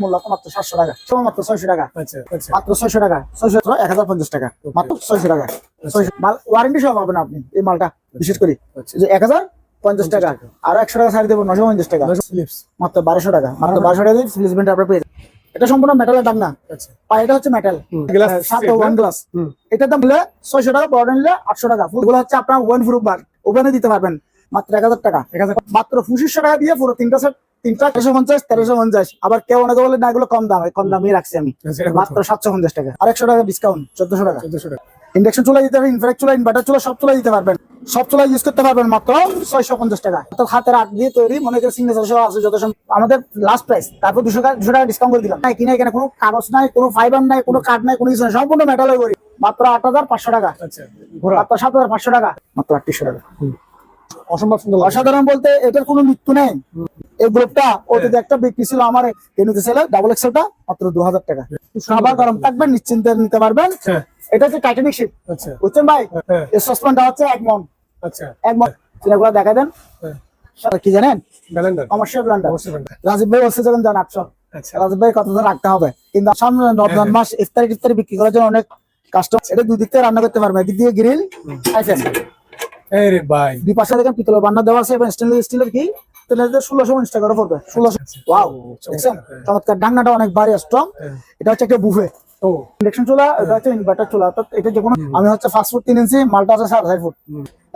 মূল্য মাত্র সাতশো টাকা। সময় মাত্র ছয়শো টাকা। আচ্ছা আচ্ছা। মাত্র ছয়শো টাকা। ছয়শো এক হাজার পঞ্চাশ টাকা। মাত্র ছয়শো টাকা। মাল ওয়ারেন্টি সহ পাবেন আপনি এই মালটা বিশেষ করে আচ্ছা। এক হাজার পঞ্চাশ টাকা। আর একশো টাকা ছাড় দেবো নশো পঞ্চাশ টাকা। মাত্র বারোশো টাকা। মাত্র বারোশো টাকা দিয়ে ফিলিপসমেন্ট আপনার পেয়ে এটা সম্পূর্ণ মেটালের দাম না। পায়েটা হচ্ছে মেটাল সাত ওয়ান গ্লাস। এটার দাম হলে ছয়শো টাকা বড় নিলে আটশো টাকা। ফুলগুলো হচ্ছে আপনার ওয়ান প্রুফ বার ওখানে দিতে পারবেন। মাত্র এক হাজার টাকা মাত্র পঁচিশশো টাকা দিয়ে পুরো তিনটা সেট তিনটা তেরোশো পঞ্চাশ তেরোশো পঞ্চাশ। আবার কেউ অনেকে বলে না এগুলো কম দাম কম দামই রাখছি আমি। আচ্ছা, মাত্র সাতশো পঞ্চাশ টাকা। আর একশো টাকা ডিসকাউন্ট চোদ্দশো টাকা। চোদ্দশো টাকা। ইন্ডাকশন চুলা দিতে পারবেন ইনফ্রাক্ট চুলা ইনভার্টার চুলা সব চুলা দিতে পারবেন। সব চুলা ইউজ করতে পারবেন মাত্র ছয়শো পঞ্চাশ টাকা। অর্থাৎ হাতের আট দিয়ে তৈরি মনে করেন সিগনেচার সহ আছে যত আমাদের লাস্ট প্রাইস তারপর দুশো টাকা দুশো টাকা ডিসকাউন্ট করে দিলাম। নাই কিনা এখানে কোনো কাগজ নাই কোনো ফাইবার নাই কোনো কাঠ নাই কোনো কিছু নাই সম্পূর্ণ মেটালের করি মাত্র আট হাজার পাঁচশো টাকা। আচ্ছা। মাত্র সাত হাজার পাঁচশো টাকা। মাত্র আটত্রিশশো টাকা। অসম্ভব সুন্দর অসাধারণ বলতে এটার কোনো মৃত্যু নেই। এই গ্রুপটা ওদের একটা বিক্রি ছিল আমার কিনতে ছিল ডাবল এক্সেলটা মাত্র দু হাজার টাকা খাবার গরম থাকবেন নিশ্চিন্তে নিতে পারবেন। হ্যাঁ। এটা হচ্ছে টাইটানিক শিপ আচ্ছা। বুঝছেন ভাই? হ্যাঁ। এই সসপ্যানটা হচ্ছে এক মন। আচ্ছা। এক মন। সিনেগুলো দেখা দেন। হ্যাঁ। কি জানেন? কমার্শিয়াল ব্র্যান্ডার রাজীব ভাই বলছে যখন জান আটশো। আচ্ছা। রাজীব ভাই কত রাখতে হবে। কিন্তু সামনে রমজান মাস ইফতারি টিফতারি বিক্রি করার জন্য অনেক কাস্টমার এটা দুই দিক থেকে রান্না করতে পারবে। এদিক দিয়ে গ্রিল ভাই। দুই পাশে দেখেন পিতলের বান্না দেওয়া আছে এবং স্টেনলেস স্টিলের কি? ষোলোশো উনিশ টাকা পড়বে ষোলোশো ওয়াও দেখছেন? চমৎকার। ডাঙ্গাটা অনেক স্ট্রং হ্যাঁ। এটা হচ্ছে একটা বুফে ইন্ডাকশন চুলা এটা হচ্ছে ইনভার্টার চুলা। অর্থাৎ এটা যে কোনো আমি হচ্ছে ফাস্ট ফুড তিন ইঞ্চি মালটা আছে সাড়ে ফুট।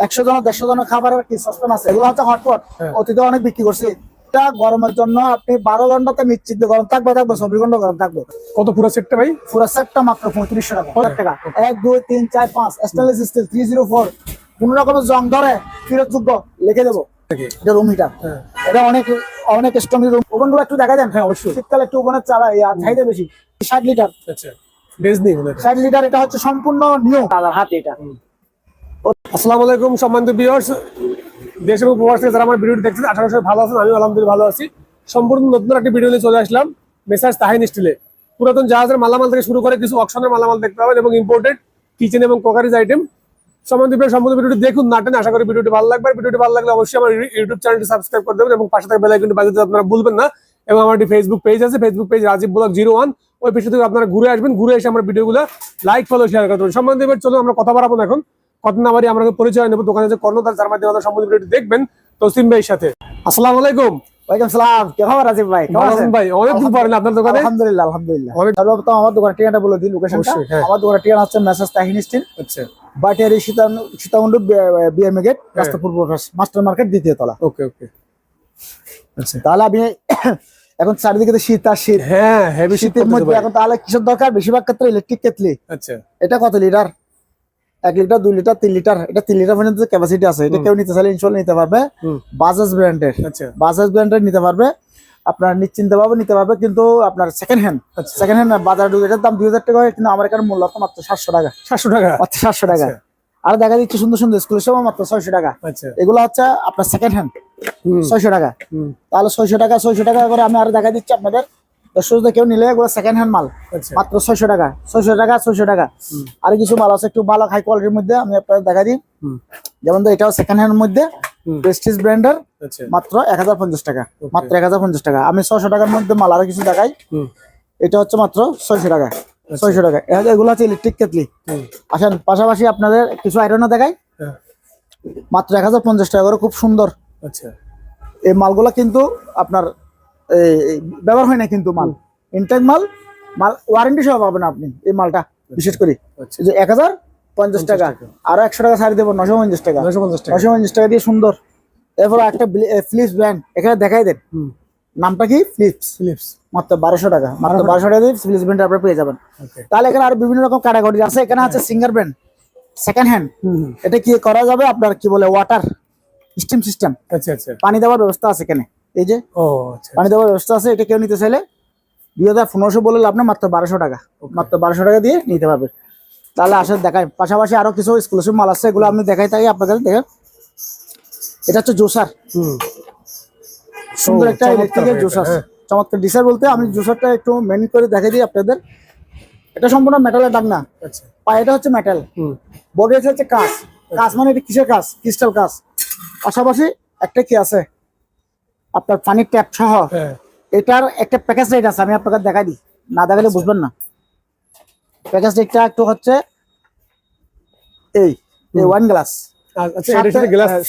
একশো জন দেড়শো জন খাবারের কি সস্পেন আছে? এগুলো হচ্ছে হটপট হ্যাঁ। অতীতে অনেক বিক্রি করছি। এটা গরমের জন্য আপনি বারো ঘন্টাতে নিশ্চিত গরম থাকবে থাকবে চব্বিশ ঘণ্টা গরম থাকবে। কত পুরো সেটটা ভাই? পুরো সেটটা মাত্র পঁয়ত্রিশশো টাকা টাকা। এক দুই তিন চার পাঁচ। Stainless steel three zero four কোন রকমের জং ধরে ফিরত যোগ্য লিখে দেবো। এটা রুম হিটার হ্যাঁ। এটা অনেক অনেক স্ট্রং রুম ওভেন একটু দেখা দেন হ্যাঁ, অবশ্যই। শীতকালে একটু ওভেনের চালা চাহিদা বেশি। ষাট লিটার। আচ্ছা ষাট লিটার এটা হচ্ছে সম্পূর্ণ নিউ হাতে এটা। আসসালামু আলাইকুম সম্মানিত ভিউয়ার্স দেশ এবং প্রবাস থেকে যারা আমার ভিডিওটি দেখছেন আঠারো সালে ভালো আছেন আমি আলহামদুলিল্লাহ ভালো আছি। সম্পূর্ণ নতুন একটা ভিডিও নিয়ে চলে আসলাম মেসাজ তাহিন স্টিলে পুরাতন জাহাজের মালামাল থেকে শুরু করে কিছু অকশনের মালামাল দেখতে পাবেন এবং ইম্পোর্টেড কিচেন এবং কোকারিজ আইটেম সম্বন্ধে ভিডিওটি দেখুন নাটেন আশা করি ভিডিওটি ভালো লাগবে। ভিডিওটি ভালো লাগলে অবশ্যই আমার ইউটিউব চ্যানেলটি সাবস্ক্রাইব করে দেবেন এবং পাশে থাকা বেল আইকনটি বাজাতে আপনারা ভুলবেন না। এবং আমার একটি ফেসবুক পেজ আছে Facebook page Rajib blog zero one ওই পেজে থেকে আপনারা ঘুরে আসবেন, ঘুরে এসে আমার ভিডিওগুলো লাইক ফলো শেয়ার করতে পারেন সম্বন্ধে এবার চলুন, আমরা কথা বাড়াবো এখন। কত না বাড়ি আমরা পরিচয় নেব। দোকানে যে কর্ণধার, যার মাধ্যমে সম্পূর্ণ ভিডিওটি দেখবেন, তসলিম ভাইয়ের সাথে। আসসালামু আলাইকুম। ওয়ালাইকুম সালাম কি খবর রাজীব ভাই? কেমন আছেন আছেন? ভাই অনেকদিন পরে আপনার দোকানে? আলহামদুলিল্লাহ আলহামদুলিল্লাহ। সর্বপ্রথম আমার দোকানের ঠিকানা বলে দিই লোকেশনটা হ্যাঁ। আমার দোকানের ঠিকানা হচ্ছে মেসেজ তাহিন স্টিল। আচ্ছা। বাটিয়ারি সীতাকুণ্ড বিএমএ গেট রাস্তা পূর্ব মাস্টার মার্কেট দ্বিতীয় তলা। ওকে ওকে। আচ্ছা। তাহলে আমি এখন চারিদিকে তো শীত আর শীত। হ্যাঁ হেভি শীতের মধ্যে এখন তাহলে কিসের দরকার? বেশিরভাগ ক্ষেত্রে ইলেকট্রিক কেতলি আচ্ছা। এটা কত লিটার এক লিটার দুই লিটার তিন লিটার এটা তিন লিটার পর্যন্ত ক্যাপাসিটি আছে এটা কেউ নিতে চাইলে ইনশাল্লাহ নিতে পারবে। বাজাজ ব্র্যান্ডের বাজাজ ব্র্যান্ডের নিতে পারবে। আপনার নিশ্চিন্তে ভাবে নিতে পারবে কিন্তু আপনার সেকেন্ড হ্যান্ড। সেকেন্ড হ্যান্ড বাজার এটার দাম দুই হাজার টাকা হয় কিন্তু আমার এখানে মূল্য মাত্র সাতশো টাকা। সাতশো টাকা। মাত্র সাতশো টাকা। আচ্ছা। আর দেখা দিচ্ছে সুন্দর সুন্দর স্কুলের সময় মাত্র ছয়শো টাকা। আচ্ছা। এগুলো হচ্ছে আপনার সেকেন্ড হ্যান্ড ছয়শো টাকা। তাহলে ছয়শো টাকা ছয়শো টাকা করে আমি আর দেখা দিচ্ছি আপনাদের। দর্শক কেউ নিলে এগুলো সেকেন্ড হ্যান্ড মাল। আচ্ছা। মাত্র ছয়শো টাকা। ছয়শো টাকা ছয়শো টাকা। আর কিছু মাল আছে একটু ভালো হাই কোয়ালিটির মধ্যে আমি আপনাদের দেখা দিই। যেমন তো এটাও সেকেন্ড হ্যান্ড মধ্যে। প্রেস্টিজ ব্র্যান্ডের আচ্ছা। মাত্র এক হাজার পঞ্চাশ টাকা। মাত্র এক হাজার পঞ্চাশ টাকা। আমি ছয়শো টাকার মধ্যে মাল আরও কিছু দেখাই। এটা হচ্ছে মাত্র ছয়শো টাকা। ছয়শো টাকা। এগুলো হচ্ছে ইলেকট্রিক কেটলি। আসেন পাশাপাশি আপনাদের কিছু আয়রনও দেখাই। হ্যাঁ। মাত্র এক হাজার পঞ্চাশ টাকা করে খুব সুন্দর। আচ্ছা। এই মালগুলা কিন্তু আপনার ব্যবহার হয় না কিন্তু মাল। ইনটেক মাল মাল ওয়ারেন্টি সহ পাবেন আপনি এই মালটা বিশেষ করে। আচ্ছা। যে এক হাজার পঞ্চাশ টাকা আরও একশো টাকা ছাড়ি দেবো নশো পঞ্চাশ টাকা। নশো পঞ্চাশ টাকা। নশো পঞ্চাশ টাকা দিয়ে সুন্দর। এরপর একটা ফ্লিপস ব্র্যান্ড এখানে দেখাই দেন। নামটা কি? ফ্লিপস ফ্লিপস মাত্র বারোশো টাকা। মাত্র বারোশো টাকা। দিয়ে ফ্লিপস ব্র্যান্ড আপনারা পেয়ে যাবেন। তাহলে এখানে আরও বিভিন্ন রকম ক্যাটাগরি আছে। এখানে আছে সিঙ্গার ব্র্যান্ড সেকেন্ড হ্যান্ড এটা কি করা যাবে? আপনার কি বলে ওয়াটার স্টিম সিস্টেম আচ্ছা আচ্ছা। পানি দেওয়ার ব্যবস্থা আছে এখানে। এই যে? ও আচ্ছা পানি দেওয়ার ব্যবস্থা আছে এটা কেউ নিতে চাইলে দুই হাজার পনেরোশো বলে লাভ না মাত্র বারোশো টাকা। মাত্র বারোশো টাকা দিয়ে নিতে পারবে। তাহলে আসলে দেখায় পাশাপাশি আরও কিছু এক্সক্লুসিভ মাল আছে এগুলো আমি দেখাই থাকি আপনাদের দেখেন। এটা হচ্ছে জোসার। হুম। সুন্দর একটা ইলেকট্রিকের জুসার। হ্যাঁ। চমৎকার ডিসার বলতে আমি জুসারটা একটু মেন করে দেখাই দিই আপনাদের। এটা সম্পূর্ণ মেটালের ডাক না। আচ্ছা। পায়েটা হচ্ছে মেটাল হুম। বডি হচ্ছে কাঁচ। কাঁচ মানে এটা কিসের কাঁচ? ক্রিস্টাল কাঁচ। পাশাপাশি একটা কি আছে? আপনার পানির ট্যাপ সহ হ্যাঁ। এটার একটা প্যাকেজ রেট আছে আমি আপনাকে দেখাই দিই। না দেখালে বুঝবেন না। প্যাকেজ রেটটা একটু হচ্ছে এই ওয়ান গ্লাস আচ্ছা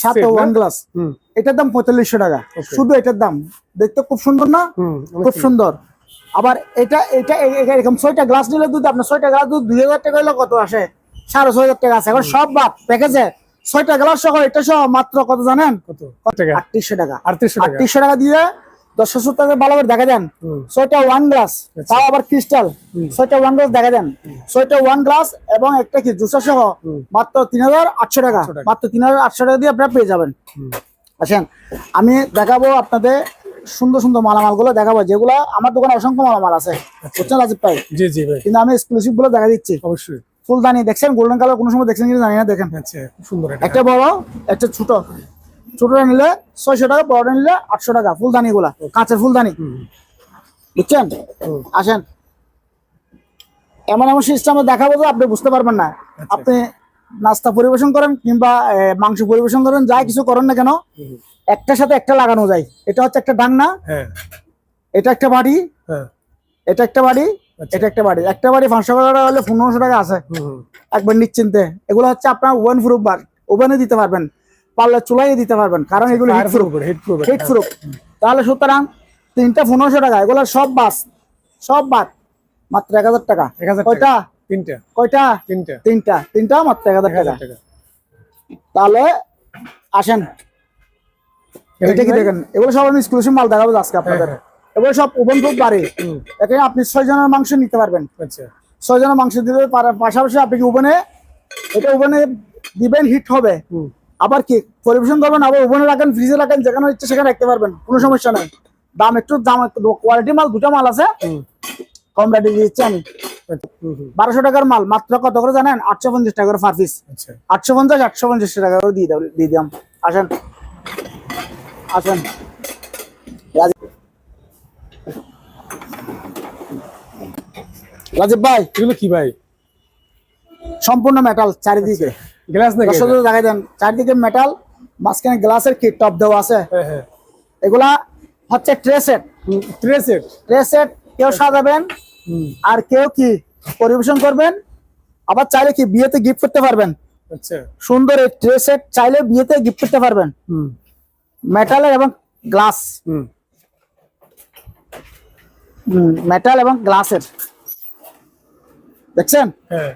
সাথে ওয়ান গ্লাস এটার দাম পঁয়তাল্লিশশো টাকা। শুধু এটার দাম। দেখতে খুব সুন্দর না? খুব সুন্দর। আবার এটা এটা এরকম ছয়টা গ্লাস নিলে দুধ আপনার ছয়টা গ্লাস দুধ দুই হাজার টাকা হলে কত আসে? সাড়ে ছয় হাজার টাকা আছে। এখন সব বাদ প্যাকেজে ছয়টা গ্লাস সহ এটা সহ মাত্র কত জানেন? কত? আটত্রিশশো টাকা। আটত্রিশশো টাকা? আটত্রিশশো টাকা দিয়ে সত্তর ভালো করে দেখা দেন। ছয়টা ওয়ান গ্লাস তাও আবার ক্রিস্টাল ছয়টা ওয়ান গ্লাস দেখা দেন। ছয়টা ওয়ান গ্লাস এবং একটা কি সহ মাত্র তিন হাজার আটশো টাকা। মাত্র তিন হাজার আটশো টাকা দিয়ে আপনারা পেয়ে যাবেন। আসেন আমি দেখাবো আপনাদের সুন্দর সুন্দর মালামালগুলো দেখাবো যেগুলো আমার দোকানে অসংখ্য মালামাল আছে। বুঝছেন রাজীব ভাই? জি জি ভাই। কিন্তু আমি এক্সক্লুসিভগুলো দেখা দিচ্ছি। অবশ্যই। ফুলদানি দেখছেন? গোল্ডেন কালার কোনো সময় দেখছেন কিনা জানি না দেখেন। আচ্ছা সুন্দর একটা বড় একটা ছোট। ছোটটা নিলে ছয়শো টাকা বড়টা নিলে আটশো টাকা ফুলদানি গুলা কাঁচের ফুলদানি। বুঝছেন? আসেন। এমন এমন সিস্টেমে দেখাবো যে আপনি বুঝতে পারবেন না। আপনি নাস্তা পরিবেশন করেন কিংবা মাংস পরিবেশন করেন যাই কিছু করেন না কেন। একটার সাথে একটা লাগানো যায়। এটা হচ্ছে একটা ডান্না হ্যাঁ। এটা একটা বাড়ি হ্যাঁ। এটা একটা বাড়ি আচ্ছা। এটা একটা বাড়ি। একটা বাড়ি পাঁচশো টাকা হলে পনেরোশো টাকা আছে। একবার নিশ্চিন্তে। এগুলো হচ্ছে আপনার ওভেন প্রুফ বার ওভেনে দিতে পারবেন। পারলে চুলাই দিতে পারবেন। কারণ এগুলো heat proof heat proof heat proof তাহলে সুতরাং তিনটা পনেরোশো টাকা। এগুলো সব বাস। সব বাদ মাত্র এক হাজার টাকা। এক হাজার কয়টা? তিনটা। কয়টা? তিনটা। তিনটা। তিনটা মাত্র এক হাজার টাকা। তাহলে আসেন। এটা কি দেখেন? এগুলো সব আমি এক্সক্লুসিভ মাল দেখাবো আজকে আপনাদের। হ্যাঁ, সব ওভেন প্রুফ বাড়ি। এখানে আপনি ছয় জনের মাংস নিতে পারবেন। আচ্ছা। ছয় জনের মাংস দিতে পাশাপাশি আপনি ওভেনে এটা ওভেনে দিবেন হিট হবে। হুম। আবার কি? পরিবেশন করবেন আবার ওভেনে রাখেন ফ্রিজে রাখেন যেখানে ইচ্ছে সেখানে রাখতে পারবেন। কোনো সমস্যা নাই। দাম একটু দাম কোয়ালিটি মাল দুটো মাল আছে। কম রেটে দিচ্ছি আমি। আচ্ছা, বারোশো টাকার মাল মাত্র কত করে জানেন? আটশো পঞ্চাশ টাকা করে পার পিস আচ্ছা। আটশো পঞ্চাশ আটশো পঞ্চাশ টাকা করে দিয়ে দিয়ে দিলাম। আসেন। আসেন। রাজীব ভাই এগুলো কি ভাই? সম্পূর্ণ মেটাল চারিদিকে। গ্লাস নাকি দেখাই দেন চারিদিকে মেটাল মাঝখানে গ্লাসের কিট টপ দেওয়া আছে। হ্যাঁ হ্যাঁ। এগুলা হচ্ছে tray set tray set tray set কেউ সাজাবেন আর কেউ কি পরিবেশন করবেন আবার চাইলে কি বিয়েতে গিফট করতে পারবেন। আচ্ছা। সুন্দর এই ট্রে সেট চাইলে বিয়েতে গিফট করতে পারবেন। হুম। মেটালের এবং গ্লাস হুম। মেটাল এবং গ্লাসের দেখছেন? হ্যাঁ।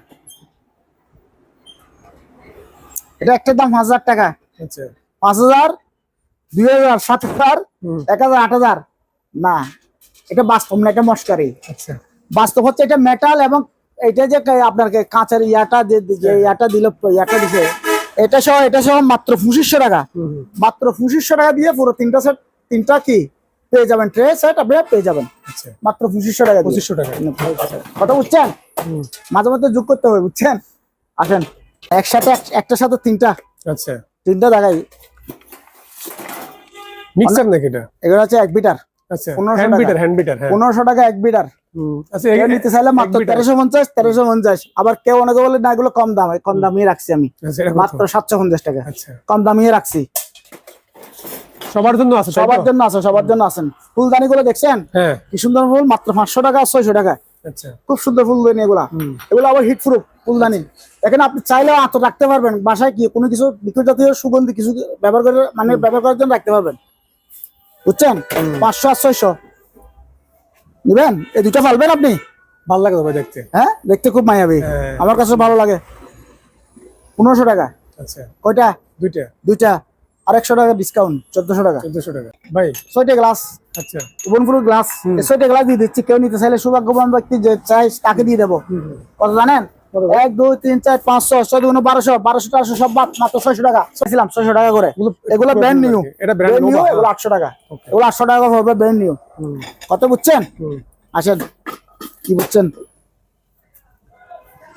এটা একটা দাম হাজার টাকা। আচ্ছা। পাঁচ হাজার দুই হাজার সাত হাজার এক হাজার আট হাজার। না এটা বাস্তব না এটা মস্কারি। আচ্ছা। বাস্তব হচ্ছে এটা মেটাল এবং এটা যে আপনার কাঁচের ইয়াটা যে যে ইয়াটা দিল ইয়াটা দিছে এটা সহ এটা সহ মাত্র পঁচিশশো টাকা। মাত্র পঁচিশশো টাকা দিয়ে পুরো তিনটা সেট তিনটা কি? পেয়ে যাবেন ট্রে সেট আপনি পেয়ে যাবেন। আচ্ছা। মাত্র পঁচিশশো টাকা পঁচিশশো টাকা। কথা বুঝছেন? মাঝে মধ্যে যোগ করতে হবে বুঝছেন? আসেন একসাথে এক- একটার সাথে তিনটা। আচ্ছা। তিনটা দেখাই। মিক্সার নাকি এটা? এগুলো হচ্ছে এক বিটার। আচ্ছা হ্যান্ড বিটার হ্যান্ড বিটার হ্যাঁ। পনেরোশো টাকা এক বিটার। আচ্ছা নিতে চাইলে মাত্র তেরোশো পঞ্চাশ তেরোশো পঞ্চাশ। আবার কেউ অনেকে বলে না এগুলো কম দাম কম দামিয়ে রাখছি আমি। আচ্ছা? মাত্র সাতশো পঞ্চাশ টাকা। কম দামিয়ে রাখছি। সবার জন্য আছে সবার জন্য আছে সবার জন্য আছেন। ফুলদানি গুলো দেখছেন? হ্যাঁ। কি সুন্দর ফুল মাত্র পাঁচশো টাকা ছয়শো টাকা। খুব সুন্দর ফুলদানি এগুলা। এগুলো আবার হিট প্রুফ ফুলদানি। এখানে আপনি চাইলেও আত রাখতে পারবেন। বাসায় কি কোনো কিছু লিকুইড জাতীয় সুগন্ধি কিছু ব্যবহার করে মানে ব্যবহার করার জন্য রাখতে পারবেন? বুঝছেন? পাঁচশো আর ছয়শো। নিবেন? এই দুটো পালবেন আপনি? ভালো লাগে তো ভাই দেখতে। হ্যাঁ? দেখতে খুব মায়াবি। হ্যাঁ। আমার কাছে ভালো লাগে। পনেরোশো টাকা। আচ্ছা। কয়টা? দুইটা। দুইটা। আর একশো টাকা ডিসকাউন্ট চোদ্দশো টাকা। চোদ্দশো টাকা। ভাই ছয়টা গ্লাস আচ্ছা। গ্লাস ছয়টা গ্লাস দিয়ে দিচ্ছি কেউ নিতে চাইলে সৌভাগ্যবান ব্যক্তি যে চাই তাকে দিয়ে দেবো। কত জানেন? এক দুই তিন চার পাঁচ ছয় দুগুণ বারোশো। বারোশো টাকাশো সব বাদ মাত্র ছয়শো টাকা। চাইছিলাম ছয়শো টাকা করে। এগুলো ব্র্যান্ড নিউ এটা ব্র্যান্ড নিউ এগুলো। আটশো টাকা. এগুলো আটশো টাকা হবে ব্র্যান্ড নিউ কত বুঝছেন। আসেন। কি বুঝছেন?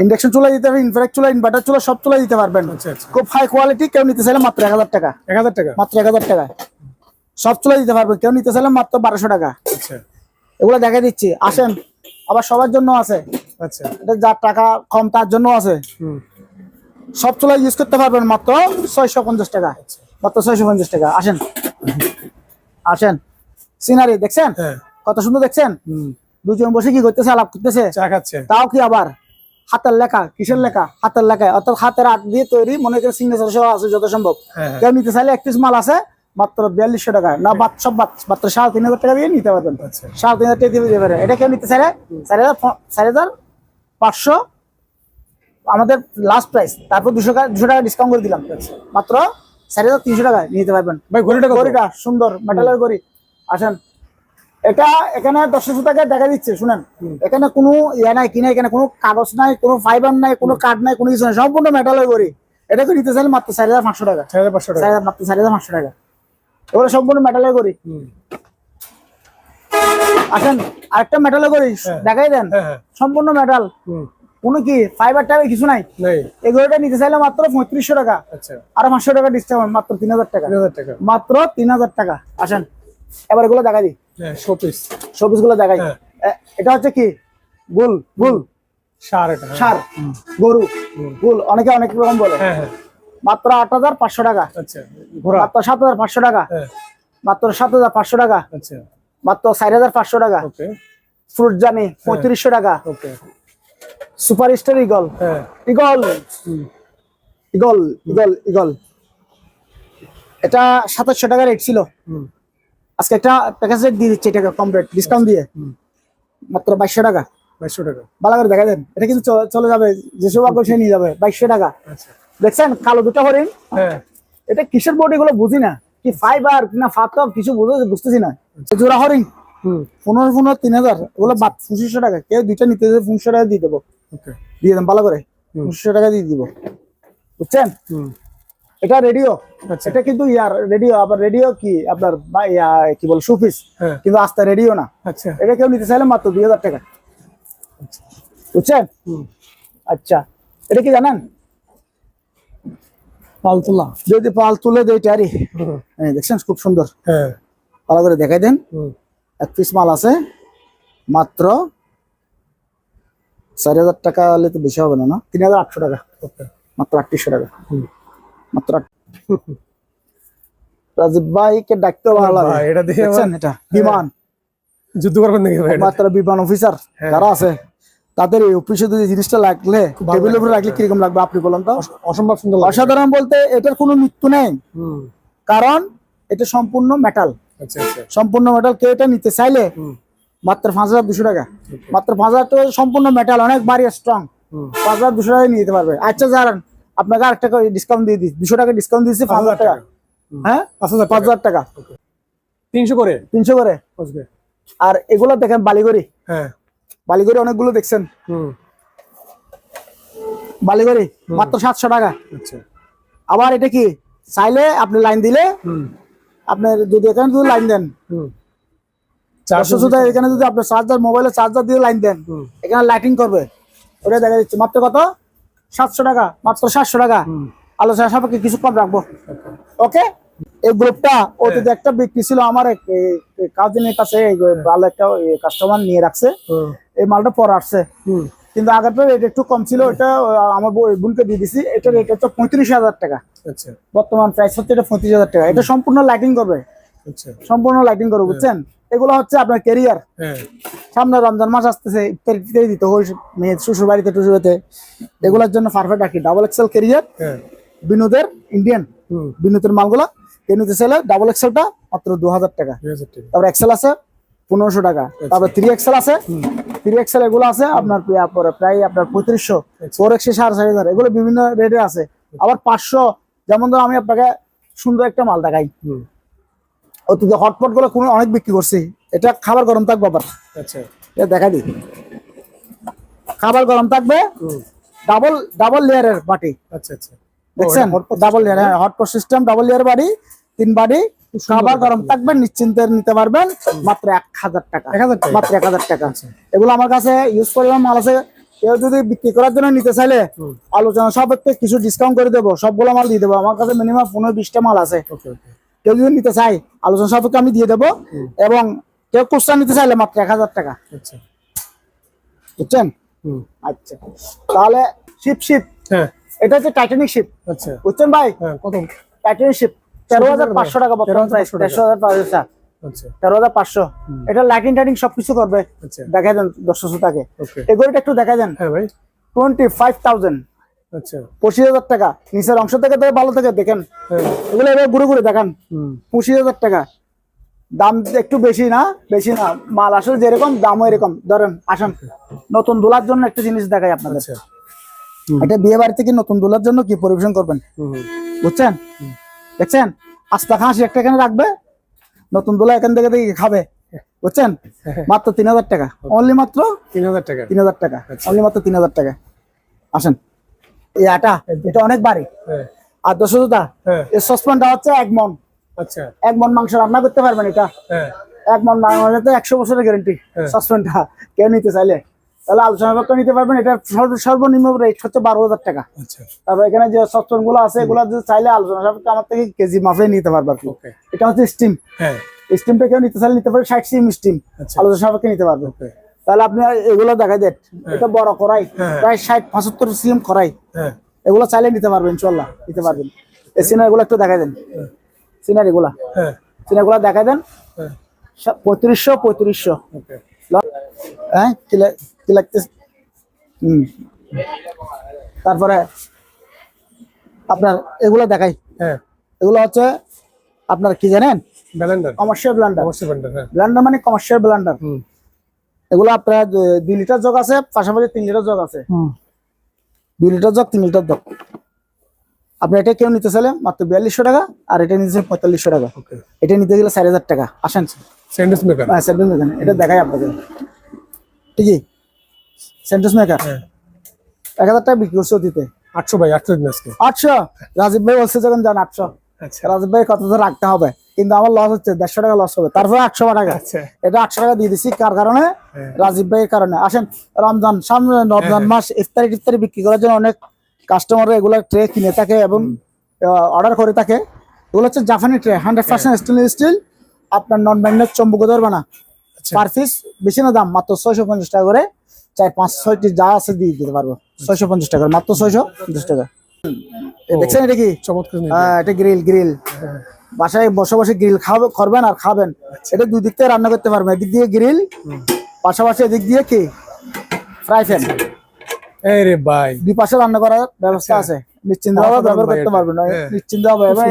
ইন্ডাকশন চুলা দিতে পারবেন ইনফ্রাক্ট চুলা ইনভার্টার চুলা সব চুলা দিতে পারবেন। আচ্ছা আচ্ছা। খুব হাই কোয়ালিটি কেউ নিতে চাইলে মাত্র এক হাজার টাকা। এক হাজার টাকা? মাত্র এক হাজার টাকা সব চুলা দিতে পারবেন কেউ নিতে চাইলে মাত্র বারোশো টাকা। আচ্ছা। এগুলো দেখা দিচ্ছি আসেন। আবার সবার জন্য আছে। আচ্ছা। এটা যার টাকা কম তার জন্য আছে। সব চুলা ইউজ করতে পারবেন মাত্র ছয়শো পঞ্চাশ টাকা। মাত্র ছয়শো পঞ্চাশ টাকা। আসেন। আসেন। সিনারি দেখছেন? হ্যাঁ। কত সুন্দর দেখছেন? দুজন বসে কি করতেছে আলাপ করতেছে? চা খাচ্ছে। তাও কি আবার? হাতের লেখা কিসের লেখা? হাতের লেখায় অর্থাৎ হাতের আট দিয়ে তৈরি মনে করেন সিগনেচার সহ আছে যত সম্ভব। হ্যাঁ হ্যাঁ। কেউ নিতে চাইলে একত্রিশ মাল আছে মাত্র বিয়াল্লিশশো টাকা। না বাদ সব বাদ মাত্র সাড়ে তিন হাজার টাকা দিয়ে নিতে পারবেন। আচ্ছা। সাড়ে তিন হাজার টাকা দিয়ে দিতে পারেন এটা কেউ নিতে চাইলে চার হাজার চার হাজার পাঁচশো। আমাদের লাস্ট প্রাইস তারপর দুশো টাকা দুশো টাকা ডিসকাউন্ট করে দিলাম। মাত্র চার হাজার তিনশো টাকা নিতে পারবেন। ভাই ঘড়িটা ঘড়িটা সুন্দর মেটালের ঘড়ি। আসেন। এটা এখানে দশশো টাকা দেখা দিচ্ছে শুনেন। এখানে কোনো ইয়ে নাই কিনা এখানে কোনো কাগজ নাই কোনো ফাইবার নাই কোনো কার্ড নাই কোনো কিছু নাই সম্পূর্ণ মেটালের ঘড়ি। এটা তো নিতে চাইলে মাত্র চার হাজার পাঁচশো টাকা। ছয় হাজার পাঁচশো চার টাকা মাত্র চার হাজার পাঁচশো টাকা। ওগুলো সম্পূর্ণ মেটালের হুম। আসেন আরেকটা মেটালের ঘড়ি দেখাই দেন। হ্যাঁ হ্যাঁ। সম্পূর্ণ মেটাল কোনো কি ফাইবার টাইবার কিছু নাই? ঘড়িটা নিতে চাইলে মাত্র পঁয়ত্রিশশো টাকা। আচ্ছা। আর পাঁচশো টাকা ডিসকাউন্ট মাত্র তিন হাজার টাকা। তিন হাজার টাকা। মাত্র তিন হাজার টাকা। আসেন এবার এগুলো দেখা দিই। হ্যাঁ শোপিসগুলো দেখাই। হ্যাঁ। এটা হচ্ছে কি? গুল গুল। সার এটা হ্যাঁ। সার গরু। গুল অনেকে অনেক রকম বলে। হ্যাঁ হ্যাঁ। মাত্র আট হাজার পাঁচশো টাকা। আচ্ছা মাত্র সাত হাজার পাঁচশো টাকা। হ্যাঁ। মাত্র সাত হাজার পাঁচশো টাকা। আচ্ছা। মাত্র চার হাজার পাঁচশো টাকা। ওকে। ফ্রুট জানি পঁয়ত্রিশশো টাকা। ওকে। সুপার স্টার ইগল হ্যাঁ ইগল ইগল ইগল ইগল এটা সাতাশশো টাকা রেট ছিল। আজকে একটা প্যাকেজ রেট দিয়ে দিচ্ছে এটাকে কম রেট ডিসকাউন্ট দিয়ে। মাত্র বাইশশো টাকা। বাইশশো টাকা। ভালো করে দেখা দেন। এটা কিন্তু চলে যাবে যেসব আগ্রহ সে নিয়ে যাবে বাইশশো টাকা। আচ্ছা। দেখছেন কালো দুটো হরিণ? হ্যাঁ। এটা কিসের বোর্ড এগুলো বুঝি না। কি ফাইবার না ফাতক কিছু বুঝে বুঝতেছি না। জোড়া হরিণ। হুম। পনেরো পনেরো তিন হাজার। ওগুলো বাদ পঁচিশশো টাকা। কেউ দুইটা নিতে পঁচিশশো টাকা দিয়ে দেবো। দিয়ে দেন ভালো করে। পঁচিশশো টাকা দিয়ে দিব। বুঝছেন? এটা রেডিও আচ্ছা। এটা কিন্তু ইয়ার রেডিও আবার রেডিও কি আপনার কি বল সুপিস হ্যাঁ। কিন্তু আস্তে রেডিও না। আচ্ছা। এটা কেউ নিতে চাইলে মাত্র দুই হাজার টাকা। বুঝছেন? আচ্ছা। এটা কি জানেন? পালতোলা। যদি পাল তুলে দেয় টারি দেখছেন খুব সুন্দর। হ্যাঁ। ভালো করে দেখাই দেন। এক পিস মাল আছে। মাত্র চার হাজার টাকা হলে তো বেশি হবে না না? তিন হাজার আটশো টাকা। মাত্র আটত্রিশশো টাকা। মাত্র আট- রাজীব ভাইকে ডাকতে ভালো লাগে। ভাই, এটা দিয়ে এটা? বিমান। যুদ্ধ করবেন নাকি ভাই মাত্র বিমান অফিসার হ্যাঁ। যারা আছে তাদের এই অফিসে যদি জিনিসটা লাগলে টেবিলের উপরে রাখলে কীরকম লাগবে আপনি বলেন তো? অসম্ভব সুন্দর। অসাধারণ বলতে এটার কোনো মৃত্যু নেই। কারণ এটা সম্পূর্ণ মেটাল আচ্ছা আচ্ছা। সম্পূর্ণ মেটাল কে এটা নিতে চাইলে মাত্র পাঁচ হাজার দুশো টাকা। মাত্র পাঁচ হাজার টাকা সম্পূর্ণ মেটাল অনেক ভারী স্ট্রং পাঁচ হাজার দুশো টাকা নিয়ে যেতে পারবে। আচ্ছা জানান আপনাকে আরেক টাকা ডিসকাউন্ট দিয়ে দিই দুশো টাকা ডিসকাউন্ট দিচ্ছি পাঁচ হাজার টাকা। হ্যাঁ? পাঁচ হাজার পাঁচ টাকা। হাজার টাকা তিনশো করে? তিনশো করে। আর এগুলো দেখেন বালিগড়ি। হ্যাঁ। বালিগড়ি অনেকগুলো দেখছেন। বালিগড়ি মাত্র সাতশো টাকা। আচ্ছা। আবার এটা কি? চাইলে আপনি লাইন দিলে আপনার যদি এখানে যদি লাইন দেন। চারশো সুদা এখানে যদি আপনার চার্জার মোবাইলে চার্জার দিয়ে লাইন দেন এখানে লাইটিং করবে। ওটা দেখা যাচ্ছে। মাত্র কত? সাতশো টাকা মাত্র সাতশো টাকা। আলোচনা সাপেক্ষে কিছু কম রাখব। ওকে এই গ্রুপটা ওতে একটা বিক্রি ছিল আমার কাজিনের কাছে ভালো একটা কাস্টমার নিয়ে রাখছে। এই মালটা পরে আসছে। কিন্তু আগেরটা রেট একটু কম ছিল এটা আমার বোনকে দিয়ে দিছি। এটা রেট হচ্ছে পঁয়ত্রিশ হাজার টাকা। আচ্ছা। বর্তমান প্রাইস হচ্ছে এটা পঁয়ত্রিশ হাজার টাকা। এটা সম্পূর্ণ লাইটিং করবে। আচ্ছা। সম্পূর্ণ লাইটিং করবে বুঝছেন? এগুলো হচ্ছে আপনার কেরিয়ার হ্যাঁ। সামনে রমজান মাস আসতেছে ইত্যাদি দিতে হয় মেয়ে শ্বশুর বাড়িতে টুসুর বাড়িতে। এগুলোর জন্য পারফেক্ট আর কি ডাবল এক্সেল কেরিয়ার হ্যাঁ। বিনোদের ইন্ডিয়ান বিনোদের মালগুলা কিনতে চাইলে ডাবল এক্সেলটা মাত্র দু হাজার টাকা। তারপর এক্সেল আছে পনেরোশো টাকা। তারপর থ্রি এক্সেল আছে। থ্রি এক্সেল এগুলো আছে আপনার প্রায়- পরে প্রায় আপনার পঁয়ত্রিশশো। ফোর এক্সে সাড়ে চারি হাজার। এগুলো বিভিন্ন রেটে আছে। আবার পাঁচশো যেমন ধরো আমি আপনাকে সুন্দর একটা মাল দেখাই। অতীতে হটপটগুলো কোনো অনেক বিক্রি করছি। এটা খাবার গরম থাকবে আবার আচ্ছা। এটা দেখা দিই। খাবার গরম থাকবে ডাবল ডাবল লেয়ারের বাটি। আচ্ছা আচ্ছা। দেখছেন? ডাবল লেয়ার হ্যাঁ। হটপট সিস্টেম ডাবল লেয়ার বাড়ি তিন বাড়ি খাবার গরম থাকবে নিশ্চিন্তে নিতে পারবেন মাত্র এক হাজার টাকা? মাত্র এক হাজার টাকা। এগুলো আমার কাছে ইউজ করলাম মাল আছে। কেউ যদি বিক্রি করার জন্য নিতে চাইলে আলোচনা সাপেক্ষে কিছু ডিসকাউন্ট করে দেবো সবগুলো মাল দিয়ে দেবো। আমার কাছে মিনিমাম পনেরো বিশটা মাল আছে। ওকে ওকে। কেউ যদি নিতে চাই আলোচনা সাপেক্ষে আমি দিয়ে দেবো। এবং কেউ কুস্তা নিতে চাইলে মাত্র এক হাজার টাকা। আচ্ছা। বুঝছেন? আচ্ছা। তাহলে শিপ শিপ হ্যাঁ। এটা হচ্ছে টাইটানিক শিপ আচ্ছা। বুঝছেন ভাই? হ্যাঁ কত? টাইটানিক শিপ তেরো হাজার পাঁচশো টাকা বর্তমান প্রাইস তেরো হাজার পাঁচশো টাকা আচ্ছা। তেরো হাজার পাঁচশো। এটা লাইটিং টাইটিং সবকিছু করবে। আচ্ছা। দেখা দেন দর্শক শ্রোতাকে। গড়িটা একটু দেখা দেন। টোয়েন্টি ফাইভ থাউজেন্ড পঁচিশ হাজার টাকা। নিচের অংশ থেকে ভালো থেকে দেখেন। হ্যাঁ। এগুলো এবার ঘুরে ঘুরে দেখান। পঁচিশ হাজার টাকা। দাম একটু বেশি না বেশি না। মাল আসলে যেরকম দামও এরকম। ধরেন আসেন নতুন দোলার জন্য একটা জিনিস দেখাই আপনাদের। আচ্ছা। এটা বিয়ে বাড়ি থেকে নতুন দোলার জন্য কি পরিবেশন করবেন। বুঝছেন? দেখছেন? আস্তা খাসি একটা এখানে রাখবে নতুন দোলা এখান থেকে দেখে খাবে। বুঝছেন? মাত্র তিন হাজার টাকা। অনলি মাত্র তিন হাজার টাকা। তিন হাজার টাকা। অনলি মাত্র তিন হাজার টাকা। আসেন। এই আটা এটা অনেক বাড়ি। হ্যাঁ। আর দশটা হ্যাঁ। এই সসপ্যানটা হচ্ছে এক মন। আচ্ছা। এক মন মাংস রান্না করতে পারবেন এটা? হ্যাঁ। এক মন মাংসতে একশো বছরের গ্যারেন্টি হ্যাঁ। কেউ নিতে চাইলে। তাহলে আলোচনা করতে নিতে পারবেন সর্ব- সর্বনিম্ন রেট হচ্ছে বারো হাজার টাকা। আচ্ছা। তারপর এখানে যে সসপ্যানগুলো আছে এগুলো যদি চাইলে আলোচনা সাপেক্ষে আমার থেকে কেজি মাফে নিতে পারবে আর এটা হচ্ছে স্টিম হ্যাঁ। স্টিমটা কেউ নিতে চাইলে নিতে পারবে ষাট সিম স্টিম আচ্ছা। আলোচনা সাপেক্ষে নিতে পারবে। তাহলে আপনি এগুলো দেখাই দেন। এটা বড় করাই হ্যাঁ। প্রায় ষাট পঁচাত্তর সিএম করাই হ্যাঁ। এগুলো চাইলে নিতে পারবেন ইনশাল্লাহ নিতে পারবেন। এই সিনারি গুলো একটু দেখাই দেন। সিনারি গুলা? হ্যাঁ। সিনারি গুলা দেখাই দেন। হ্যাঁ। পঁয়ত্রিশশো পঁয়ত্রিশশো। হ্যাঁ কি লাগতেছে? হুম। তারপরে আপনার এগুলো দেখাই। হ্যাঁ। এগুলো হচ্ছে আপনার কি জানেন? Commercial blunder. হ্যাঁ। ব্লান্ডার মানে কমার্শিয়াল ব্লান্ডার। হুম। এগুলো আপনার দুই লিটার জগ আছে পাশাপাশি তিন লিটার জগ আছে। হুম। দুই লিটার জগ তিন লিটার জগ। আপনি এটা কেউ নিতে চাইলে মাত্র বিয়াল্লিশশো টাকা আর এটা নিতে পঁয়তাল্লিশশো টাকা। এটা নিতে গেলে চার হাজার টাকা। আসেন স্যান্ডউইচ মেকার হ্যাঁ মেকার এটা দেখাই আপনাকে ঠিকই সেন্টেন্স মেকার হ্যাঁ। এক হাজার টাকা বিক্রি করছে দিতে আটশো ভাই আটশো দিন আজকে। আটশো? রাজীব ভাই বলছে যখন যান আটশো। আচ্ছা। রাজীব ভাই কত তো রাখতে হবে কিন্তু আমার লস হচ্ছে দেড়শো টাকা লস হবে। তারপরে আটশো টাকা। আচ্ছা। এটা আটশো টাকা দিয়ে দিচ্ছি কার কারণে? হ্যাঁ। রাজীব ভাইয়ের কারণে। আসেন রমজান সামনে রমজান মাস ইফতারি টিফতারি বিক্রি করার জন্য অনেক কাস্টমার এগুলো ট্রে কিনে থাকে এবং অর্ডার করে থাকে। এগুলো হচ্ছে জাপানি tray hundred percent stainless steel আপনার নন ম্যাগনেট চম্বুক ধরবে না আচ্ছা। পার পিস বেশি না দাম মাত্র ছয়শো পঞ্চাশ টাকা করে। চার পাঁচ ছয়টি যা আছে দিয়ে দিতে পারব। ছয়শো পঞ্চাশ টাকা করে, মাত্র ছয়শো পঞ্চাশ টাকা। দেখছেন এটা কি? হ্যাঁ এটা গ্রিল গ্রিল হ্যাঁ। বাসায় বসে বসে গ্রিল খাবে করবেন আর খাবেন। এটা দুই দিক থেকে রান্না করতে পারবেন এদিক দিয়ে গ্রিল পাশাপাশি এদিক দিয়ে কি? ফ্রাই প্যান এই রে ভাই। দুই পাশে রান্না করার ব্যবস্থা আছে। নিশ্চিন্ত ভাবে ব্যবহার করতে পারবেন হ্যাঁ। নিশ্চিন্ত ভাবে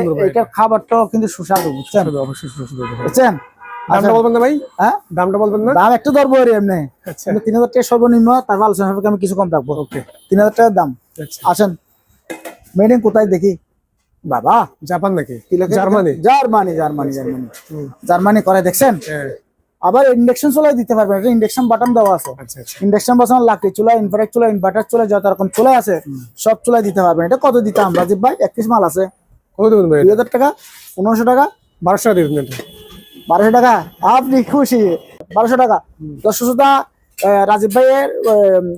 খাবারটাও কিন্তু সুস্বাদু বুঝছেন? অবশ্যই সুন্দর সুন্দর বুঝছেন? দামটা বলবেন না ভাই? হ্যাঁ? দামটা বলবেন না? দাম একটু ধরবো এমনি। আচ্ছা। তিন হাজার টাকা সর্বনিম্ন তারপর আলোচনা আমি কিছু কম রাখব। ওকে। তিন হাজার টাকার দাম। আচ্ছা। আসেন। মেড কোথায় দেখি? বাবা। জাপান নাকি? Germany? Germany Germany Germany. Germany করে দেখছেন? হ্যাঁ। আবার ইন্ডাকশন চুলাই দিতে পারবেন। এটা ইন্ডাকশন বাটন দেওয়া আছে। আচ্ছা আচ্ছা। ইন্ডাকশন বাটন লাকড়ি চুলা ইনভার্টার চুলা ইনভার্টার চুলা যত রকম চুলা আছে সব চুলাই দিতে পারবেন। এটা কত দিতাম রাজীব ভাই? এক পিস মাল আছে। কত দেবেন ভাই দুই হাজার টাকা পনেরোশো টাকা। বারোশো টাকা দিবেন বারোশো টাকা। আপনি খুশি। বারোশো টাকা। দশশো টাকা রাজীব ভাইয়ের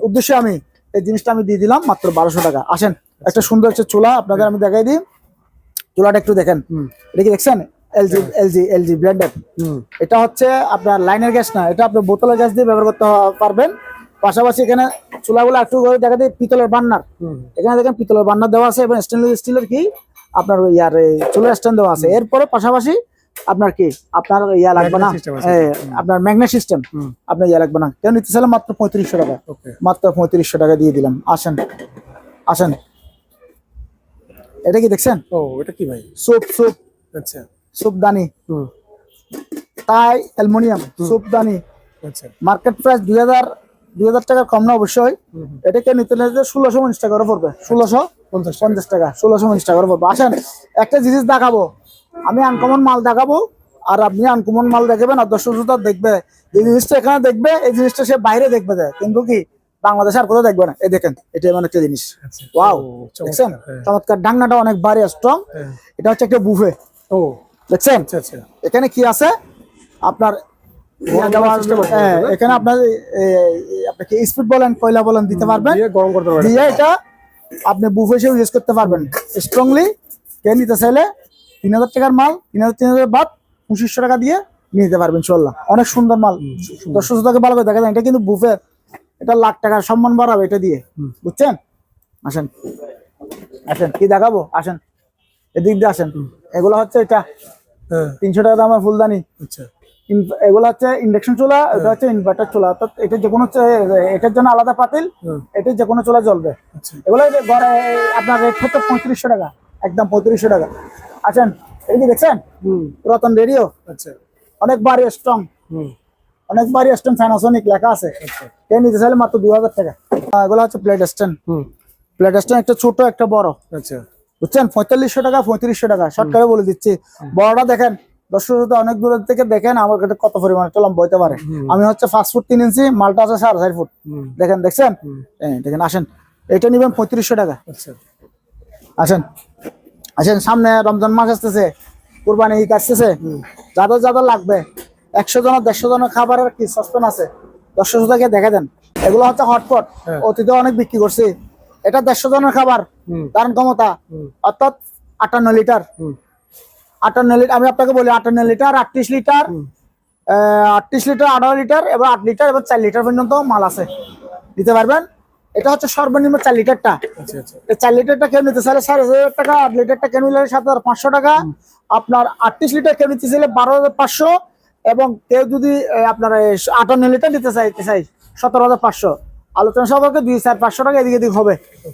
উদ্দেশ্যে আমি এই জিনিসটা আমি দিয়ে দিলাম মাত্র বারোশো টাকা। আসেন একটা সুন্দর একটা চুলা আপনাদের আমি দেখাই দিই। চুলাটা একটু দেখেন। এটা কি দেখছেন? এলজি এলজি এলজি ব্র্যান্ডেড এটা হচ্ছে আপনার লাইনের গ্যাস না এটা আপনি বোতলের গ্যাস দিয়ে ব্যবহার করতে পারবেন। পাশাপাশি এখানে চুলাগুলো একটু করে দেখা যায় পিতলের বান্নার। এখানে দেখেন পিতলের বান্নার দেওয়া আছে এবং স্টেনলেস স্টিলের কি? আপনার ইয়ার চুলার স্ট্যান্ড দেওয়া আছে। এরপরে পাশাপাশি আপনার কি? আপনার ইয়া লাগবে না। এই, আপনার ম্যাগনেট সিস্টেম আপনার ইয়া লাগবে না। কেউ নিতে চাইলে মাত্র পঁয়ত্রিশশো টাকা। মাত্র পঁয়ত্রিশশো টাকা দিয়ে দিলাম। আসেন। আসেন। এটা কি দেখছেন? ও এটা কি ভাই? সুপ সুপ আচ্ছা। সুপদানি। হুম। তাই অ্যালুমিনিয়াম সুপদানি। আচ্ছা। মার্কেট প্রাইস দুই হাজার দুই হাজার টাকার কম না অবশ্যই। এটাকে নিতে নিতে ষোলোশো পঞ্চাশ টাকা করে পড়বে। ষোলোশো পঞ্চাশ টাকা। ষোলোশো পঞ্চাশ টাকা করে পড়বে। আসেন একটা জিনিস দেখাবো। আমি আনকমন মাল দেখাবো আর আপনি আনকমন মাল দেখাবেন আর দর্শক শ্রোতা দেখবে। এই জিনিসটা এখানে দেখবে এই জিনিসটা সে বাইরে দেখবে দেয় কিন্তু কি বাংলাদেশে আর কোথাও দেখবে না। এই দেখেন এটা এমন একটা জিনিস। আচ্ছা। ওয়াও চমৎকার, দেখছেন? হ্যাঁ। চমৎকার ডাঙ্গাটা অনেক ভারী স্ট্রং হ্যাঁ। এটা হচ্ছে একটা বুফে ও। দেখছেন? আচ্ছা আচ্ছা। এখানে কি আছে? আপনার হ্যাঁ? এখানে আপনার আপনাকে স্পিড বলেন কয়লা বলেন দিতে পারবেন। দিয়ে গরম করতে পারবেন। দিয়ে এটা আপনি বুফে হিসেবে ইউজ করতে পারবেন। স্ট্রংলি কে নিতে চাইলে তিন হাজার টাকার মাল তিন হাজার তিন হাজার বাদ পঁচিশশো টাকা দিয়ে নিয়ে নিতে পারবেন ইনশাল্লাহ অনেক সুন্দর মাল। দর্শক শ্রোতাকে ভালো করে দেখা যায় এটা কিন্তু বুফে এটা লাখ টাকার সম্মান বাড়াবে এটা দিয়ে। বুঝছেন? আসেন। আসেন কি দেখাবো? আসেন। এদিক দিয়ে আসেন। এগুলো হচ্ছে এটা হ্যাঁ। তিনশো টাকা দামের ফুলদানি। আচ্ছা। এগুলো হচ্ছে ইন্ডাকশন চুলা এটা হচ্ছে ইনভার্টার চুলা। অর্থাৎ এটা যে কোনো এটার জন্য আলাদা পাতিল হুম। এটা যে কোনো চুলা জ্বলবে। আচ্ছা। এগুলো গড়ে আপনার রেট হচ্ছে পঁয়ত্রিশশো টাকা একদম পঁয়ত্রিশশো টাকা। আছেন এই যে দেখছেন? হুম। পুরাতন রেডিও আচ্ছা। অনেক বাড়ি স্ট্রং অনেক বাড়ি স্ট্রং ফ্যানাসনিক লেখা আছে। আচ্ছা। কে নিতে চাইলে মাত্র দুই হাজার টাকা। এগুলো হচ্ছে প্লেট স্ট্যান্ড প্লেট স্ট্যান্ড একটা ছোট একটা বড়। আচ্ছা। বুঝছেন? পঁয়তাল্লিশশো টাকা পঁয়ত্রিশশো টাকা। শর্ট করে বলে দিচ্ছি। বড়টা দেখেন অনেক দূর থেকে দেখেন আমার কাছে কত পরিমাণ একটা লম্বা হইতে পারে। আমি হচ্ছে পাঁচ ফুট তিন ইঞ্চি মালটা আছে সাড়ে চার ফুট। দেখেন দেখছেন? দেখেন আসেন। এটা নিবেন পঁয়ত্রিশশো টাকা। আচ্ছা। আসেন। আসেন সামনে রমজান মাস আসতেছে কুরবানি ঈদ আসতেছে। যাদের যাদের লাগবে একশো জনের দেড়শো জনের খাবারের কি সসপেন আছে? দশশো টাকা দেখে দেন। এগুলো হচ্ছে হটপট। হ্যাঁ। অতীতে অনেক বিক্রি করছি। এটা দেড়শো জনের খাবার ধারণ ক্ষমতা। অর্থাৎ আটান্ন লিটার। আটান্ন লিটার আমি আপনাকে বলি আটান্ন লিটার আটত্রিশ লিটার আটত্রিশ লিটার আঠারো লিটার এবার আট লিটার এবার চার লিটার পর্যন্ত মাল আছে। দিতে পারবেন? এটা হচ্ছে সর্বনিম্ন চার লিটারটা। আচ্ছা আচ্ছা। চার লিটারটা কেউ নিতে চাইলে সাড়ে হাজার টাকা আট লিটারটা কেউ নিলে সাত হাজার পাঁচশো টাকা। আপনার আটত্রিশ লিটার কেউ নিতে চাইলে বারো হাজার পাঁচশো এবং কেউ যদি আপনার আটান্ন লিটার নিতে চাইতে চাই সতেরো হাজার পাঁচশো। আলোচনা সবাইকে দুই চার পাঁচশো টাকা এদিকে এদিক হবে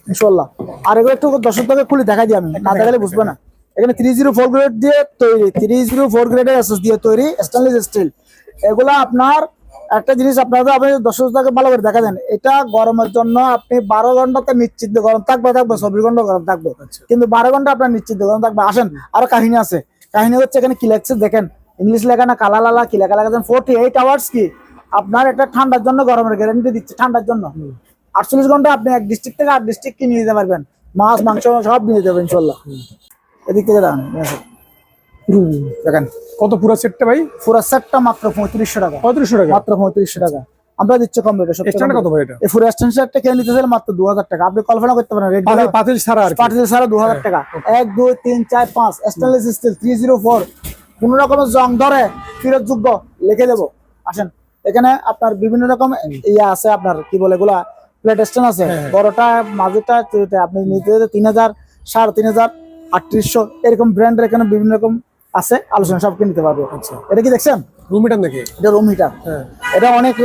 ইনশাল্লাহ আর এগুলো একটু দর্শক থেকে খুলে দেখা দিই আমি না দেখালে বুঝবে না। এখানে থ্রি জিরো ফোর গ্রেড দিয়ে তৈরি থ্রি জিরো ফোর গ্রেডের দিয়ে তৈরি স্টেনলেস স্টিল এগুলা আপনার একটা জিনিস আপনাদের আপনি দর্শক থেকে ভালো করে দেখা দেন। এটা গরমের জন্য আপনি বারো ঘন্টাতে নিশ্চিত গরম থাকবে থাকবে চব্বিশ ঘণ্টা গরম থাকবে। আচ্ছা। কিন্তু বারো ঘণ্টা আপনার নিশ্চিত গরম থাকবে। আসেন আরও কাহিনী আছে। কাহিনী হচ্ছে এখানে কি লেখছে দেখেন। ইংলিশ লেখা না কালা লালা কি লেখা লেখা ফোর্টি এইট আওয়ার্স কি? আপনার এটা ঠান্ডার জন্য গরমের গ্যারান্টি দিচ্ছে ঠান্ডার জন্য। আটচল্লিশ ঘণ্টা আপনি এক ডিস্ট্রিক্ট থেকে আট ডিস্ট্রিক্ট কি নিয়ে যেতে পারবেন? মাছ মাংস সব নিয়ে যাবেন ইনশাল্লাহ। এদিক থেকে দাঁড়ান দেখেন কত পুরো সেটটা ভাই? পুরো সেটটা মাত্র পঁয়ত্রিশশো টাকা। পঁয়ত্রিশশো টাকা? মাত্র পঁয়ত্রিশশো টাকা। আমরা দিচ্ছি কম রেটে স্ট্যান্ডে কত ভাই এটা? এই ফুল স্ট্যান্ড সেটটা নিতে চাইলে মাত্র টাকা। আপনি কল্পনা করতে পারেন রেট পাতিল- আর টাকা। স্টেনলেস স্টিল ফোর কোন রকমের জং ধরে ফেরত যোগ্য লিখে দেবো। আসেন। এখানে আপনার বিভিন্ন রকম ইয়ে আছে আপনার কি বলে এগুলা প্লেট স্ট্যান্ড আছে। বড়টা মাঝেটা আপনি নিতে তিন হাজার সাড়ে তিন হাজার আটত্রিশশো এরকম ব্র্যান্ডের এখানে বিভিন্ন রকম আছে আলোচনা সব কিনতে পারবে। আচ্ছা। এটা কি দেখছেন? রুম মিটার নাকি? এটা রুম হিটার হ্যাঁ। এটা অনেক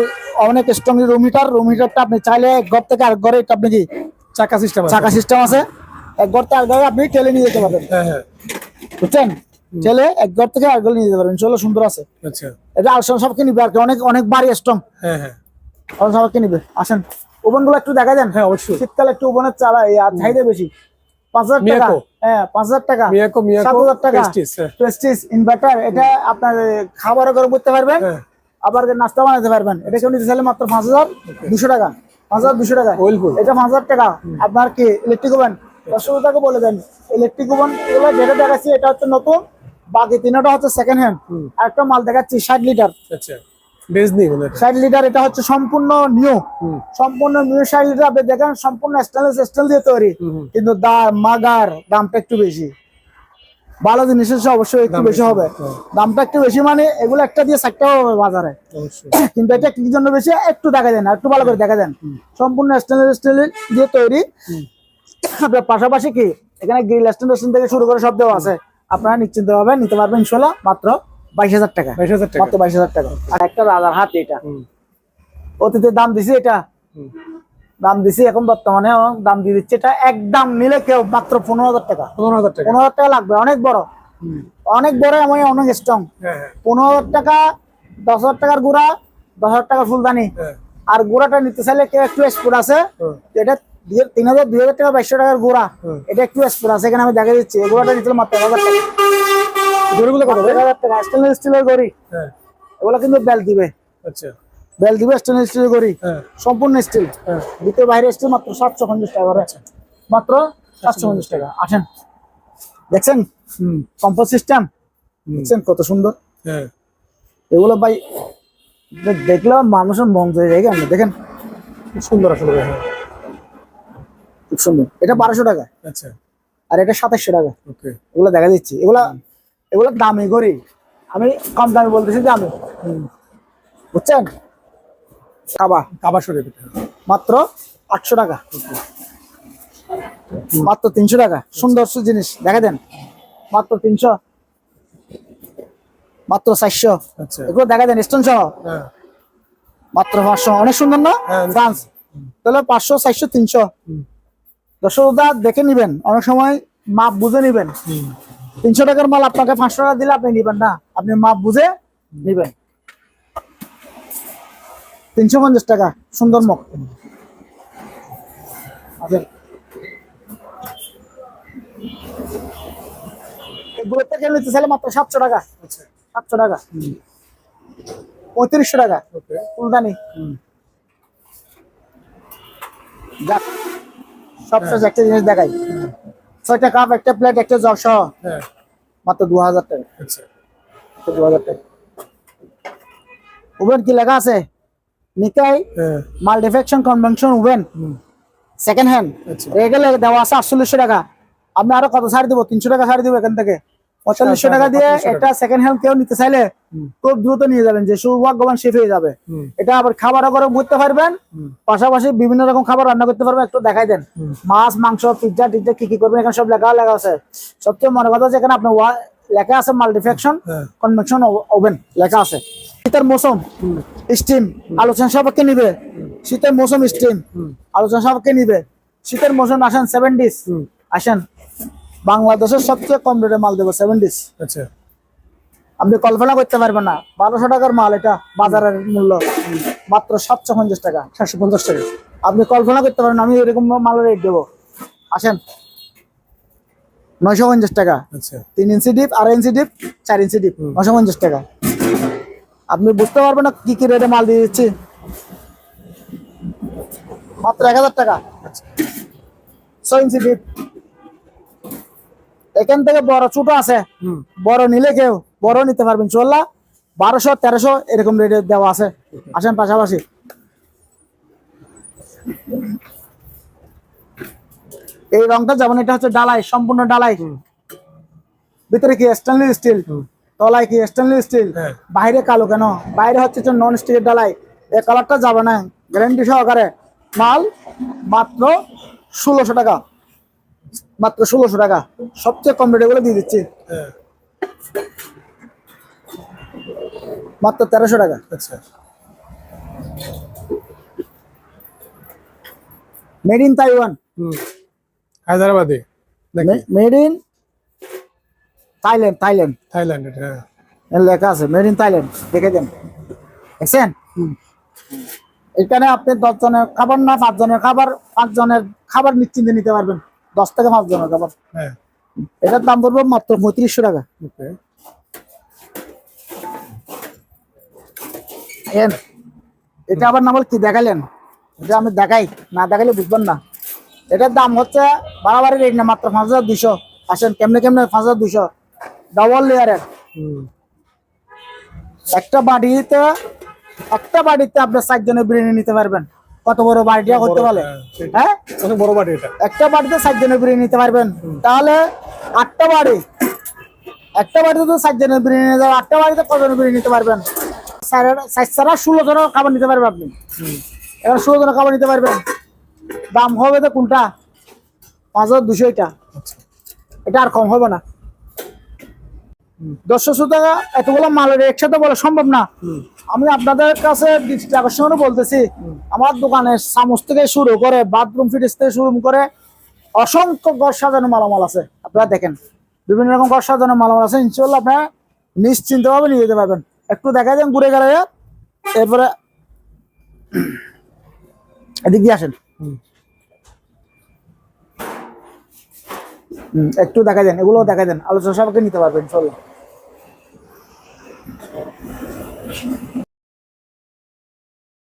অনেক স্ট্রং রুম হিটার রুম হিটারটা আপনি চাইলে এক ঘর থেকে আরেক ঘরে আপনি কি চাকা সিস্টেম আছে। চাকা সিস্টেম আছে। এক ঘর থেকে আরেক ঘরে আপনি ঠেলে নিয়ে যেতে পারবেন। হ্যাঁ হ্যাঁ। বুঝছেন? ঠেলে এক ঘর থেকে ঘরে নিয়ে যেতে পারবেন চলো সুন্দর আছে। আচ্ছা। এটা আলোচনা সবকে নিবে আর কি অনেক অনেক বাড়ি স্ট্রং হ্যাঁ হ্যাঁ। সবকে নিবে। আসেন ওভেনগুলো একটু দেখা দেন। হ্যাঁ অবশ্যই। শীতকালে একটু ওভেনের চালা এই আর চাহিদা বেশি। পাঁচ হাজার টাকা। হ্যাঁ পাঁচ হাজার টাকা। মিয়াকো সাত মিয়াকো হাজার টাকা। প্রেস্টিজ হ্যাঁ। প্রেস্টিজ ইনভার্টার এটা আপনার খাবারও গরম করতে পারবেন হ্যাঁ। আবার নাস্তা বানাতে পারবেন। এটা কেউ নিতে চাইলে মাত্র পাঁচ হাজার দুশো টাকা। পাঁচ হাজার দুশো টাকা। এটা পাঁচ হাজার টাকা। আপনার কি ইলেকট্রিক ওভেন দর্শকতাকে বলে দেন ইলেকট্রিক ওভেন যেটা দেখাচ্ছি এটা হচ্ছে নতুন। বাকি তিনটা হচ্ছে সেকেন্ড হ্যান্ড আর একটা মাল দেখাচ্ছি ষাট লিটার আচ্ছা ষাট লিটার এটা হচ্ছে সম্পূর্ণ নিউ সম্পূর্ণ নিউ ষাট লিটার আপনি দেখেন সম্পূর্ণ স্টেনলেস স্টিল দিয়ে তৈরি। কিন্তু দাম মাগার দামটা একটু বেশি। ভালো জিনিসের চেয়ে অবশ্যই একটু বেশি হবে। হ্যাঁ। দামটা একটু বেশি মানে এগুলো একটা দিয়ে হবে বাজারে। কিন্তু এটা কি জন্য বেশি? একটু দেখা দেন একটু ভালো করে দেখা দেন সম্পূর্ণ স্টেনলেস স্টিল দিয়ে তৈরি। আপনার পাশাপাশি কি? এখানে গ্রিল স্ট্যান্ড থেকে শুরু করে সব দেওয়া আছে। আপনারা নিশ্চিন্ত ভাবে নিতে পারবেন ইনশাল্লাহ মাত্র বাইশ হাজার টাকা। বাইশ হাজার টাকা। মাত্র বাইশ হাজার টাকা। আর একটা রাজার হাত এটা। অতীতে দাম দিছি এটা। দাম দিছি এখন বর্তমানে দাম দিয়ে দিচ্ছে এটা। একদম নিলে কেউ মাত্র পনেরো হাজার টাকা। পনেরো হাজার টাকা। পনেরো হাজার টাকা লাগবে অনেক বড়। অনেক বড় এবং অনেক স্ট্রং হ্যাঁ হ্যাঁ। পনেরো হাজার টাকা দশ হাজার টাকার গুড়া দশ হাজার টাকার ফুলদানি। হ্যাঁ। আর গুড়াটা নিতে চাইলে কেউ একটু স্পুর আছে। এটা দিয়ে- তিন হাজার দুই হাজার টাকা বাইশশো টাকার গুড়া। এটা একটু স্পুর আছে এখানে আমি দেখা দিচ্ছি। গুড়াটা মাত্র হাজার টাকা। গরুগুলো কত? হাজার টাকা। স্টেনলেস স্টিলের গড়ি। হ্যাঁ। এগুলো কিন্তু বেল দিবে। আচ্ছা। বেল দিবে স্টেনলেস স্টিলের গড়ি। হ্যাঁ। সম্পূর্ণ স্টিল হ্ঁ ভিতরে বাইরে স্টিল মাত্র সাতশো পঞ্চাশ টাকা করে। মাত্র সাতশো পঞ্চাশ টাকা। আসেন। দেখছেন? কম্পোজ সিস্টেম দেখছেন কত সুন্দর? হ্যাঁ। এগুলো ভাই দে- দেখলে মানুষের মন যায় দেখেন। খুব সুন্দর আসলে হ্যাঁ। খুব সুন্দর। এটা বারোশো টাকা। আচ্ছা। আর এটা সাতাশশো টাকা। ওকে। এগুলো দেখা দিচ্ছি। এগুলা এগুলো দামি করি আমি কম দামি বলতেছি দামি। বুঝছেন? কাবা। কাবার শরীর মাত্র আটশো টাকা। মাত্র তিনশো টাকা। সুন্দর জিনিস। দেখা দেন। মাত্র তিনশো। মাত্র চারশো। আচ্ছা। এগুলো দেখা দেন স্টোন সহ। হ্যাঁ। মাত্র পাঁচশো। অনেক সুন্দর না? হ্যাঁ, ফ্রান্স তাহলে পাঁচশো চারশো তিনশো। দর্শক দেখে নিবেন। অনেক সময় মাপ বুঝে নিবেন। তিনশো টাকার মাল আপনাকে পাঁচশো টাকা দিলে আপনি নিবেন না। আপনি মাপ বুঝে নিবেন। তিনশো পঞ্চাশ টাকা সুন্দর মুখ। আচ্ছা। এগুলো থেকে নিতে চাইলে মাত্র সাতশো টাকা। আচ্ছা। সাতশো টাকা। পঁয়ত্রিশশো টাকা। ফুলদানি। যাক। সবশেষ একটা জিনিস দেখাই। ছয়টা কাপ একটা প্লেট একটা জগ সহ। হ্যাঁ। মাত্র দু হাজার টাকা। আচ্ছা। দু হাজার টাকা। ওভেন কি লেখা আছে? নিতাই হ্যাঁ। Multifunction convection oven. Second hand আচ্ছা। দেওয়া আছে আটচল্লিশশো টাকা। আমি আরও কত ছাড় দিব? তিনশো টাকা ছাড় দিব এখান থেকে। পঁয়তাল্লিশশো টাকা দিয়ে 4500 একটা সেকেন্ড হ্যান্ড কেউ নিতে চাইলে খুব দ্রুত নিয়ে যাবেন যে সৌভাগ্যবান শেফ হয়ে যাবে। এটা আবার খাবারও করে বুঝতে পারবেন পাশাপাশি বিভিন্ন রকম খাবার রান্না করতে পারবেন একটু দেখাই দেন। মাছ মাংস পিৎজা টিজ্জা কি কি করবেন? এখানে সব লেখা লেখা আছে। সবচেয়ে মনে কথা হচ্ছে এখানে আপনার লেখা আছে মাল্টিফেকশন হ্যাঁ। কনভেকশন ওভেন লেখা আছে। শীতের মৌসুম স্টিম আলোচনা সাপেক্ষে নিবে। শীতের মৌসুম স্টিম আলোচনা সাপেক্ষে নিবে। শীতের মৌসুম আসেন সেভেন ডিস আসেন। বাংলাদেশের সবচেয়ে কম রেটে মাল দেবো সেভেন ডিস আচ্ছা। আপনি কল্পনা করতে পারবেন না বারোশো টাকার মাল এটা বাজারের মূল্য। মাত্র সাতশো পঞ্চাশ টাকা। সাতশো পঞ্চাশ টাকা। আপনি কল্পনা করতে পারেন আমি এরকম মাল রেট দেবো। আসেন। নয়শো পঞ্চাশ টাকা। আচ্ছা। তিন ইঞ্চি ডিপ আড়াই ইঞ্চি ডিপ চার ইঞ্চি ডিপ নশো পঞ্চাশ টাকা। আপনি বুঝতে পারবেন না কি কি রেটে মাল দিয়ে দিচ্ছি। মাত্র এক হাজার টাকা। ছয় ইঞ্চি ডিপ এখান থেকে বড় ছোট আছে। বড় নিলে কেউ বড় নিতে পারবেন। চল্লা বারোশো তেরোশো এরকম রেটে দেওয়া আছে। আসেন পাশাপাশি। এই রংটা যেমন এটা হচ্ছে ডালাই সম্পূর্ণ ডালাই। ভিতরে কি স্টেনলেস স্টিল তলায় কি স্টেনলেস স্টিল হ্যাঁ। বাইরে কালো কেন? বাইরে হচ্ছে নন স্টিলের ডালাই। এই কালারটা যাবে না। গ্যারান্টি সহকারে। মাল মাত্র ষোলোশো টাকা। মাত্র ষোলোশো টাকা। সবচেয়ে কম রেটে দিয়ে দিচ্ছি। হ্যাঁ। মাত্র তেরোশো টাকা। আচ্ছা। মেড ইন তাইওয়ান হায়দ্রাবাদে মেড ইন থাইল্যান্ড থাইল্যান্ড থাইল্যান্ডের এর লেখা আছে মেড ইন থাইল্যান্ড দেখে দেন। দেখছেন? এখানে আপনি দশ জনের খাবার না পাঁচ জনের খাবার পাঁচ জনের খাবার নিশ্চিন্তে নিতে পারবেন। দশ থেকে পাঁচ জনের খাবার হ্যাঁ। এটার দাম পড়বে মাত্র পঁয়ত্রিশশো টাকা। এটা আবার নাম কি? দেখালেন। এটা আমি দেখাই। না দেখালে বুঝবেন না। এটার দাম হচ্ছে বাড়াবাড়ি রেট না মাত্র পাঁচ হাজার দুইশো। আসেন কেমনে কেমনে পাঁচ হাজার দুইশো। ডবল লেয়ারের একটা বাড়িতে একটা বাড়িতে আপনি চারজনের বিরিয়ানি নিতে পারবেন। কত বড় বাড়িটা করতে পারলে? হ্যাঁ, হ্যাঁ? অনেক বড় বাড়ি এটা। একটা বাড়িতে চারজনের বিরিয়ানি নিতে পারবেন। তাহলে আটটা বাড়ি। একটা বাড়িতে তো চারজনের বিরিয়ানি নিতে পারবেন আটটা বাড়িতে কজনের বিরিয়ানি নিতে পারবেন? ষোলো জনের খাবার নিতে পারবেন আপনি। এবার ষোলো জনের খাবার নিতে পারবেন। দাম হবে তো কোনটা? পাঁচ হাজার দুশো এটা। আচ্ছা। এটা আর কম হবে না। দশশো টাকা এতগুলো মালের একসাথে বলা সম্ভব না। আমি আপনাদের কাছে দৃষ্টি বলতেছি, আমার দোকানে চামচ থেকে শুরু করে বাথরুম ফিটিস থেকে শুরু করে অসংখ্য ঘর সাজানো মালামাল আছে। আপনারা দেখেন, বিভিন্ন রকম ঘর সাজানো মালামাল আছে। ইনশাল্লাহ আপনারা নিশ্চিন্ত ভাবে নিয়ে যেতে পারবেন। একটু দেখা যান ঘুরে গেলে। এরপরে এদিক দিয়ে আসেন। একটু দেখা দেন এগুলো দেখা দেন। আলোচনা সবাইকে নিতে পারবেন চলো